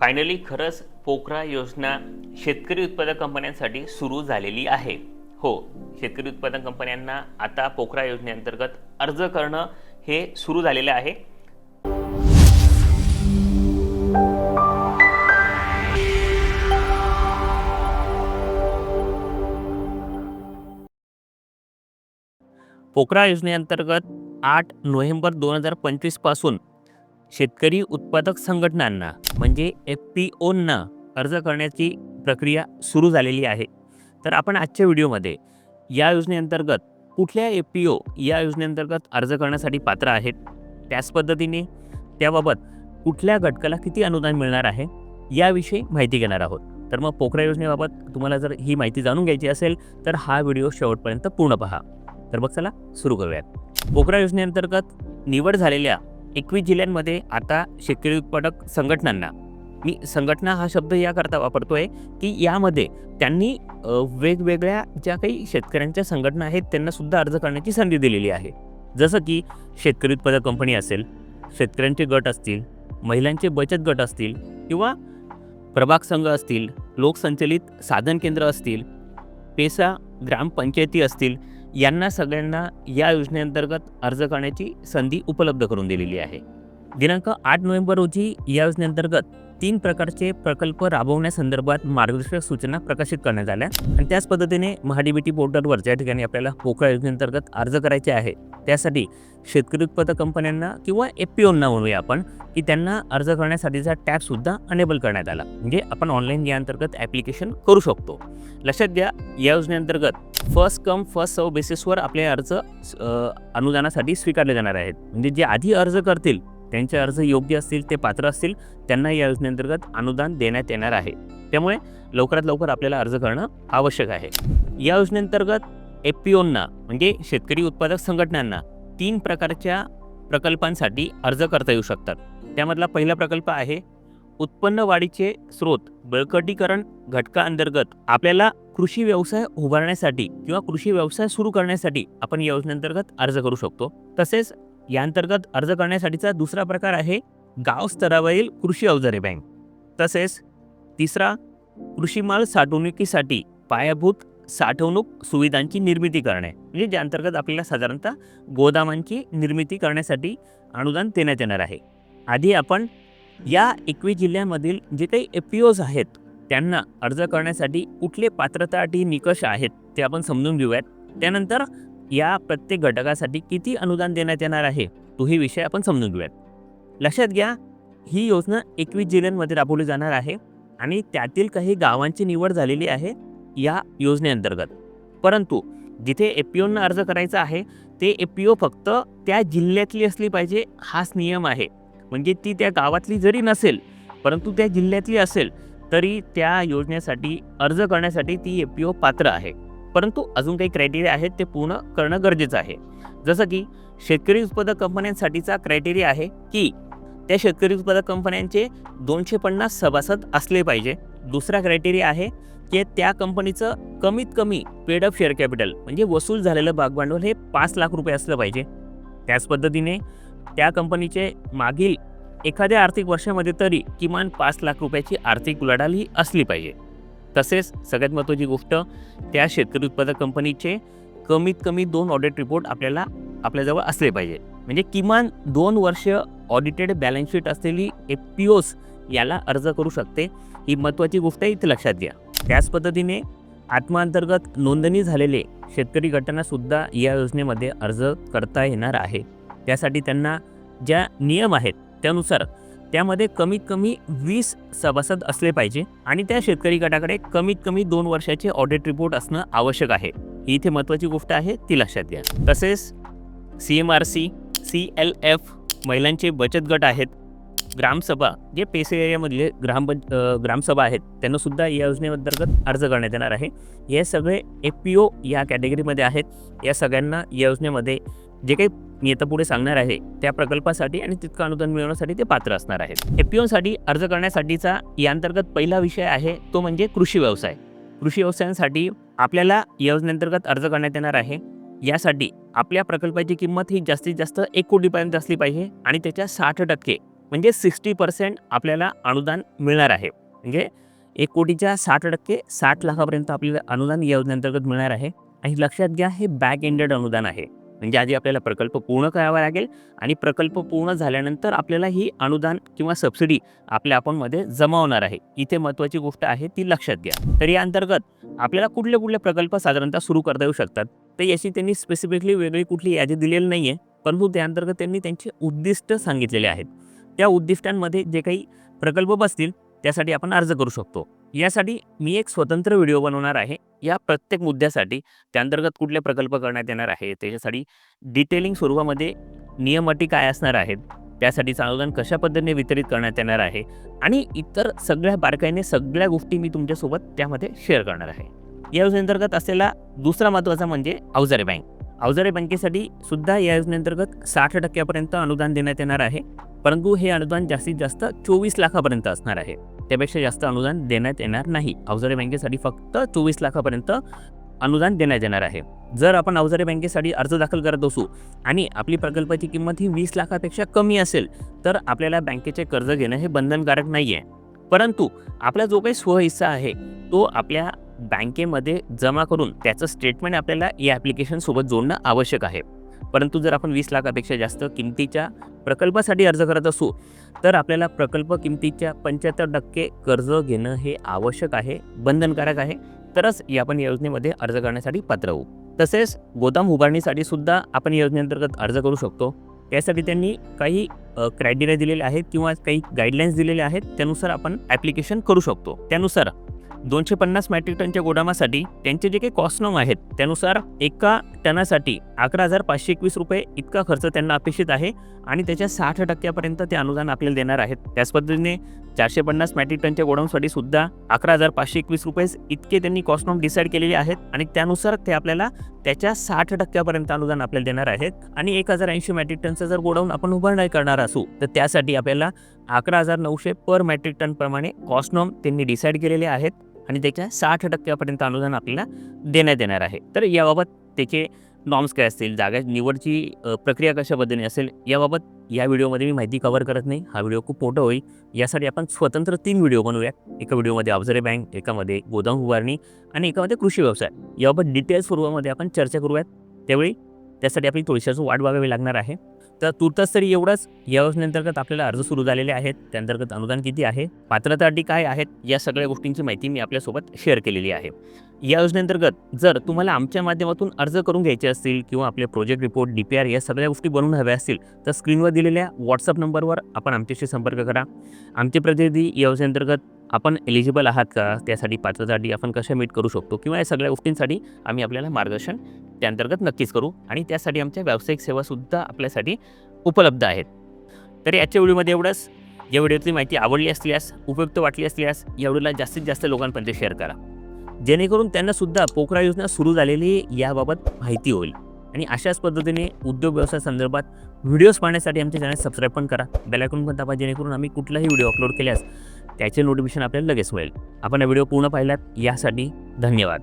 Finally खरंच पोकरा योजना शेतकरी उत्पादक कंपन्यांसाठी सुरू झालेली आहे. हो शेतकरी उत्पादक कंपन्यांना आता पोकरा योजनेअंतर्गत अर्ज करणं हे सुरू झालेलं आहे. पोकरा योजनेअंतर्गत आठ नोव्हेंबर दोन हजार पंचवीसपासून शेतकरी उत्पादक संघटनांना म्हणजे एफ पी ओंना अर्ज करण्याची प्रक्रिया सुरू झालेली आहे. तर आपण आजच्या व्हिडिओमध्ये या योजनेअंतर्गत कुठल्या एफ पी ओ या योजनेअंतर्गत अर्ज करण्यासाठी पात्र आहेत त्याच पद्धतीने त्याबाबत कुठल्या घटकाला किती अनुदान मिळणार आहे याविषयी माहिती घेणार आहोत. तर मग पोखरा योजनेबाबत तुम्हाला जर ही माहिती जाणून घ्यायची असेल तर हा व्हिडिओ शेवटपर्यंत पूर्ण पहा. तर मग चला सुरू करूयात. पोखरा योजनेअंतर्गत निवड झालेल्या एकवीस जिल्ह्यांमध्ये आता शेतकरी उत्पादक संघटनांना मी संघटना हा शब्द याकरता वापरतोय की यामध्ये त्यांनी वेगवेगळ्या ज्या काही शेतकऱ्यांच्या संघटना आहेत त्यांना सुद्धा अर्ज करण्याची संधी दिलेली आहे. जसं की शेतकरी उत्पादक कंपनी असेल शेतकऱ्यांचे गट असतील महिलांचे बचत गट असतील किंवा प्रभाग संघ असतील लोकसंचलित साधन केंद्र असतील पेसा ग्रामपंचायती असतील यांना सगळ्यांना या योजनेअंतर्गत अर्ज करण्याची संधी उपलब्ध करून दिलेली आहे. दिनांक आठ नोव्हेंबर रोजी या योजनेअंतर्गत तीन प्रकारचे प्रकल्प राबवण्यासंदर्भात मार्गदर्शक सूचना प्रकाशित करण्यात आल्या. आणि त्याच पद्धतीने महाडीबीटी पोर्टलवर ज्या ठिकाणी आपल्याला पोकळ योजनेअंतर्गत अर्ज करायचे आहे त्यासाठी शेतकरी उत्पादक कंपन्यांना किंवा एफ पी ओंना म्हणूया आपण की त्यांना अर्ज करण्यासाठीचा टॅबसुद्धा अनेबल करण्यात आला. म्हणजे आपण ऑनलाईन या अंतर्गत ॲप्लिकेशन करू शकतो. लक्षात घ्या या योजनेअंतर्गत फर्स्ट कम फर्स्ट सर्व बेसिसवर आपले अर्ज अनुदानासाठी स्वीकारले जाणार आहेत. म्हणजे जे आधी अर्ज करतील त्यांचे अर्ज योग्य असतील ते पात्र असतील त्यांना या योजनेअंतर्गत अनुदान देण्यात येणार आहे. त्यामुळे लवकरात लवकर आपल्याला अर्ज करणं आवश्यक आहे. या योजनेअंतर्गत एफ पी ओंना म्हणजे शेतकरी उत्पादक संघटनांना तीन प्रकारच्या प्रकल्पांसाठी अर्ज करता येऊ शकतात. त्यामधला पहिला प्रकल्प आहे उत्पन्न वाढीचे स्रोत बळकटीकरण घटकाअंतर्गत आपल्याला कृषी व्यवसाय उभारण्यासाठी किंवा कृषी व्यवसाय सुरू करण्यासाठी आपण योजनेअंतर्गत अर्ज करू शकतो. तसेच या अंतर्गत अर्ज करण्यासाठीचा दुसरा प्रकार आहे गाव स्तरावरील कृषी अवजारे बँक. तसेच तिसरा कृषी माल साठवणुकीसाठी पायाभूत साठवणूक सुविधांची निर्मिती करणे. म्हणजे ज्या अंतर्गत आपल्याला साधारणतः गोदामांची निर्मिती करण्यासाठी अनुदान देण्यात येणार आहे. आधी आपण या एकवीस जिल्ह्यांमधील जे काही एफ पी ओज आहेत त्यांना अर्ज करण्यासाठी कुठले पात्रता अटी निकष आहेत ते आपण समजून घेऊयात. त्यानंतर या प्रत्येक घटकासाठी किती अनुदान देण्यात येणार आहे तोही विषय आपण समजून घेऊयात. लक्षात घ्या ही योजना एकवीस जिल्ह्यांमध्ये राबवली जाणार आहे आणि त्यातील काही गावांची निवड झालेली आहे. या योजनेअंतर्गत. परंतु जिथे एफ पी अर्ज करायचा आहे ते एपीओ पी ओ फक्त त्या जिल्ह्यातली असली पाहिजे हाच नियम आहे. म्हणजे ती त्या गावातली जरी नसेल परंतु त्या जिल्ह्यातली असेल तरी त्या योजनेसाठी अर्ज करण्यासाठी ती एपीओ पी ओ पात्र आहे. परंतु अजून काही क्रायटेरिया आहेत ते पूर्ण करणं गरजेचं आहे. जसं की शेतकरी उत्पादक कंपन्यांसाठीचा क्रायटेरिया आहे की त्या शेतकरी उत्पादक कंपन्यांचे दोनशे पन्नास सभासद असले पाहिजे. दुसरा क्रायटेरिया आहे की त्या कंपनीचं कमीत कमी पेड अप शेअर कॅपिटल म्हणजे वसूल झालेलं भागभांडवल हे पाच लाख रुपये असलं पाहिजे. त्याच पद्धतीने त्या कंपनीचे मागील एखाद्या आर्थिक वर्षामध्ये तरी किमान पाच लाख रुपयाची आर्थिक उलाढाल ही असली पाहिजे. तसेच सगळ्यात महत्त्वाची गोष्ट त्या शेतकरी उत्पादक कंपनीचे कमीत कमी दोन ऑडिट रिपोर्ट आपल्याला आपल्याजवळ असले पाहिजे. म्हणजे किमान दोन वर्ष ऑडिटेड बॅलन्स शीट असलेली एफ पी ओस याला अर्ज करू शकते. ही महत्त्वाची गोष्ट आहे इथे लक्षात घ्या. त्याच पद्धतीने आत्माअंतर्गत नोंदणी झालेले शेतकरी गटांना सुद्धा या योजनेमध्ये अर्ज करता येणार आहे. त्यासाठी त्यांना ज्या नियम आहेत त्यानुसार त्यामध्ये कमीत कमी वीस सभासद असले पाहिजे आणि त्या शेतकरी गटाकडे कमीत कमी दोन वर्षाचे ऑडिट रिपोर्ट असणं आवश्यक आहे. ही इथे महत्त्वाची गोष्ट आहे ती लक्षात घ्या. तसेच C M R C C L F महिलांचे बचत गट आहेत ग्रामसभा जे पेसे एरियामधले ग्राम ग्रामसभा आहेत त्यांना सुद्धा या योजनेअंतर्गत अर्ज करण्यात येणार आहे. हे सगळे एफ पी ओ या कॅटेगरीमध्ये आहेत. या सगळ्यांना या योजनेमध्ये जे काही मी आता पुढे सांगणार आहे त्या प्रकल्पासाठी आणि तितकं अनुदान मिळवण्यासाठी ते पात्र असणार आहेत. एफ ओसाठी अर्ज करण्यासाठीचा या अंतर्गत पहिला विषय आहे तो म्हणजे कृषी व्यवसाय. कृषी व्यवसायांसाठी आपल्याला योजनेअंतर्गत अर्ज करण्यात येणार आहे. यासाठी आपल्या प्रकल्पाची किंमत ही जास्तीत जास्त एक कोटीपर्यंत असली पाहिजे आणि त्याच्या साठ टक्के म्हणजे सिक्स्टी पर्सेंट आपल्याला अनुदान मिळणार आहे. म्हणजे एक कोटीच्या साठ टक्के साठ लाखापर्यंत आपल्याला अनुदान या योजनेअंतर्गत मिळणार आहे. आणि लक्षात घ्या हे बॅक एंडेड अनुदान आहे. म्हणजे आधी आपल्याला प्रकल्प पूर्ण करावा लागेल आणि प्रकल्प पूर्ण झाल्यानंतर आपल्याला ही अनुदान किंवा सबसिडी आपल्या अकाउंटमध्ये जमा होणार आहे. इथे महत्त्वाची गोष्ट आहे ती लक्षात घ्या. तर या अंतर्गत आपल्याला कुठले कुठले प्रकल्प साधारणतः सुरू करता येऊ शकतात? तर याची त्यांनी स्पेसिफिकली वेगळी कुठली यादी दिलेली नाही आहे परंतु त्या अंतर्गत त्यांनी त्यांचे उद्दिष्ट सांगितलेले आहेत. त्या उद्दिष्टांमध्ये जे काही प्रकल्प बसतील त्यासाठी आपण अर्ज करू शकतो. यासाठी मी एक स्वतंत्र व्हिडिओ बनवणार आहे. या प्रत्येक मुद्द्यासाठी त्याअंतर्गत कुठले प्रकल्प करण्यात येणार आहे त्याच्यासाठी डिटेलिंग स्वरूपामध्ये नियम अटी काय असणार आहेत त्यासाठीचं अनुदान कशा पद्धतीने वितरित करण्यात येणार आहे आणि इतर सगळ्या बारकाईने सगळ्या गोष्टी मी तुमच्यासोबत त्यामध्ये शेअर करणार आहे. या योजनेअंतर्गत असलेला दुसरा महत्त्वाचा म्हणजे अवजारे बँक अवजारे बँकेसाठी सुद्धा या योजनेअंतर्गत साठ टक्क्यापर्यंत अनुदान देण्यात येणार आहे. परंतु हे अनुदान जास्तीत जास्त चोवीस लाखापर्यंत असणार आहे. त्यापेक्षा जास्त अनुदान देण्यात येणार नाही. अवजारे बँकेसाठी फक्त चोवीस लाखापर्यंत अनुदान देण्यात येणार आहे. जर आपण अवजारे बँकेसाठी अर्ज दाखल करत असू आणि आपली प्रकल्पाची किंमत ही वीस लाखापेक्षा कमी असेल तर आपल्याला बँकेचे कर्ज घेणं हे बंधनकारक नाही आहे परंतु आपला जो काही स्वहिस्सा आहे तो आपल्या बँकेमध्ये जमा करून त्याचं स्टेटमेंट आपल्याला या ॲप्लिकेशनसोबत जोडणं आवश्यक आहे. परंतु जर आपण वीस लाखापेक्षा जास्त किमतीच्या प्रकल्पासाठी अर्ज करत असू तर आपल्याला प्रकल्प किमतीच्या पंच्याहत्तर टक्के कर्ज घेणं हे आवश्यक आहे बंधनकारक आहे. तरच या आपण या योजनेमध्ये अर्ज करण्यासाठी पात्र होऊ. तसेच गोदाम उभारणीसाठी सुद्धा आपण या योजनेअंतर्गत अर्ज करू शकतो. त्यासाठी त्यांनी काही क्रायटेरिया दिलेले आहेत किंवा काही गाईडलाईन्स दिलेले आहेत त्यानुसार आपण ॲप्लिकेशन करू शकतो. त्यानुसार दोनशे पन्नास मॅट्रिक टनच्या गोदामासाठी त्यांचे जे काही कॉस्टनॉम आहेत त्यानुसार एका टनासाठी अकरा हजार पाचशे एकवीस रुपये इतका खर्च त्यांना अपेक्षित आहे आणि त्याच्या साठ टक्क्यापर्यंत ते अनुदान आपल्याला देणार आहेत. त्याच पद्धतीने चारशे पन्नास मॅट्रिक टनच्या गोडाऊनसाठी सुद्धा अकरा हजार पाचशे एकवीस रुपये इतके त्यांनी कॉस्टनॉम डिसाईड केलेले आहेत आणि त्यानुसार ते आपल्याला त्याच्या साठ टक्क्यापर्यंत अनुदान आपल्याला देणार आहेत. आणि एक हजार ऐंशी मॅट्रिक टनचं जर गोडाऊन आपण उभारणी करणार असू तर त्यासाठी आपल्याला अकरा हजार नऊशे पर मॅट्रिक टनप्रमाणे कॉस्टनॉम त्यांनी डिसाईड केलेले आहेत. आणि त्याच्या साठ टक्क्यापर्यंत अनुदान आपल्याला देण्यात येणार आहे. तर याबाबत त्याचे नॉर्म्स काय असतील जागा निवडची प्रक्रिया कशा पद्धतीने असेल याबाबत या व्हिडिओमध्ये मी माहिती कव्हर करत नाही. हा व्हिडिओ खूप मोठा होईल. यासाठी आपण स्वतंत्र तीन व्हिडिओ बनवूया एका व्हिडिओमध्ये अवजरे बँक एकामध्ये गोदाम उभारणी आणि एकामध्ये कृषी व्यवसाय. याबाबत डिटेल्स स्वरूपामध्ये आपण चर्चा करूयात. त्यावेळी त्यासाठी आपली थोडीशी वाट बघावी लागणार आहे. तर तुर्तास तरी एवढंच. या योजनेअंतर्गत आपल्याला अर्ज सुरू झालेले आहेत. त्याअंतर्गत अनुदान किती आहे? पात्रता अटी काय आहेत? या सगळ्या गोष्टींची माहिती मी आपल्यासोबत शेअर केलेली आहे. या योजनेअंतर्गत जर तुम्हाला आमच्या माध्यमातून अर्ज करून घ्यायचे असतील किंवा आपले project report D P R या सगळ्या गोष्टी बनवून हव्या असतील तर स्क्रीनवर दिलेल्या व्हॉट्सअप नंबरवर आपण आमच्याशी संपर्क करा. आमचे प्रतिनिधी या योजनेअंतर्गत आपण एलिजिबल आहात का? त्यासाठी पात्रता अटी आपण कशा मीट करू शकतो? किंवा या सगळ्या गोष्टींसाठी आम्ही आपल्याला मार्गदर्शन त्याअंतर्गत नक्कीच करू आणि त्यासाठी आमच्या व्यावसायिक सेवासुद्धा आपल्यासाठी उपलब्ध आहेत. तर याच्या व्हिडिओमध्ये एवढंच. या व्हिडिओतली माहिती आवडली असल्यास उपयुक्त वाटली असल्यास या व्हिडिओला जास्तीत जास्त लोकांपर्यंत शेअर करा. जेणेकरून त्यांनासुद्धा पोखरा योजना सुरू झालेली याबाबत माहिती होईल. आणि अशाच पद्धतीने उद्योग व्यवसाय संदर्भात व्हिडिओज पाहण्यासाठी आमचे चॅनल सबस्क्राईब पण करा. बेलायकून पण दाबा जेणेकरून आम्ही कुठलाही व्हिडिओ अपलोड केल्यास त्याचे नोटिफिकेशन आपल्याला लगेच मिळेल. आपण हा व्हिडिओ पूर्ण पाहिलात यासाठी धन्यवाद.